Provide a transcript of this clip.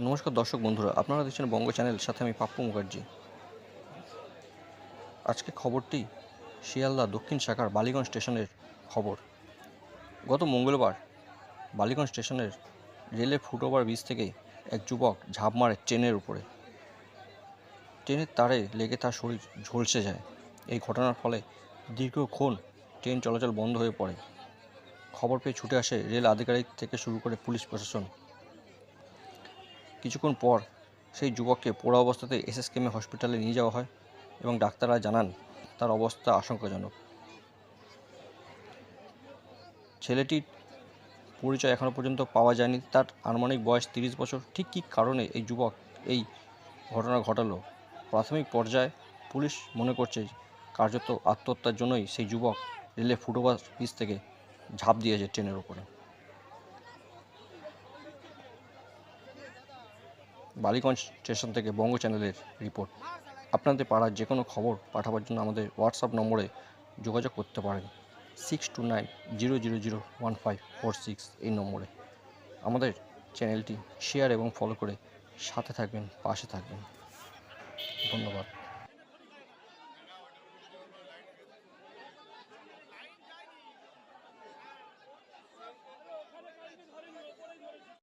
নমস্কার দর্শক বন্ধুরা, আপনারা দেখছেন বঙ্গ চ্যানেল, সাথে আমি পাপ্পু মুখার্জি। আজকে খবরটি শিয়ালদা দক্ষিণ শাখার বালিগঞ্জ স্টেশনের খবর। গত মঙ্গলবার বালিগঞ্জ স্টেশনের রেলের ফুটওভার ব্রিজ থেকে এক যুবক ঝাঁপ মারে ট্রেনের উপরে। ট্রেনের তারে লেগে তার শরীর ঝলসে যায়। এই ঘটনার ফলে দীর্ঘক্ষণ ট্রেন চলাচল বন্ধ হয়ে পড়ে। খবর পেয়ে ছুটে আসে রেল আধিকারিক থেকে শুরু করে পুলিশ প্রশাসন। কিছুক্ষণ পর সেই যুবককে পোড়া অবস্থাতে এসএসকেমে হসপিটালে নিয়ে যাওয়া হয় এবং ডাক্তাররা জানান তার অবস্থা আশঙ্কাজনক। ছেলেটির পরিচয় এখনও পর্যন্ত পাওয়া যায়নি। তার আনুমানিক বয়স তিরিশ বছর। ঠিক কী কারণে এই যুবক এই ঘটনা ঘটালো? প্রাথমিক পর্যায়ে পুলিশ মনে করছে কার্যত আত্মহত্যার জন্যই সেই যুবক রেলে ফুটওভার ব্রিজ থেকে ঝাঁপ দিয়েছে ট্রেনের উপরে বালিগঞ্জ স্টেশন থেকে বঙ্গ চ্যানেলের রিপোর্ট। আপনাদের পাড়ার যে কোনো খবর পাঠাবার জন্য আমাদের হোয়াটসঅ্যাপ নম্বরে যোগাযোগ করতে পারেন। Six two nine zero zero zero one five four six এই নম্বরে। আমাদের চ্যানেলটি শেয়ার এবং ফলো করে সাথে থাকবেন, পাশে থাকবেন। ধন্যবাদ।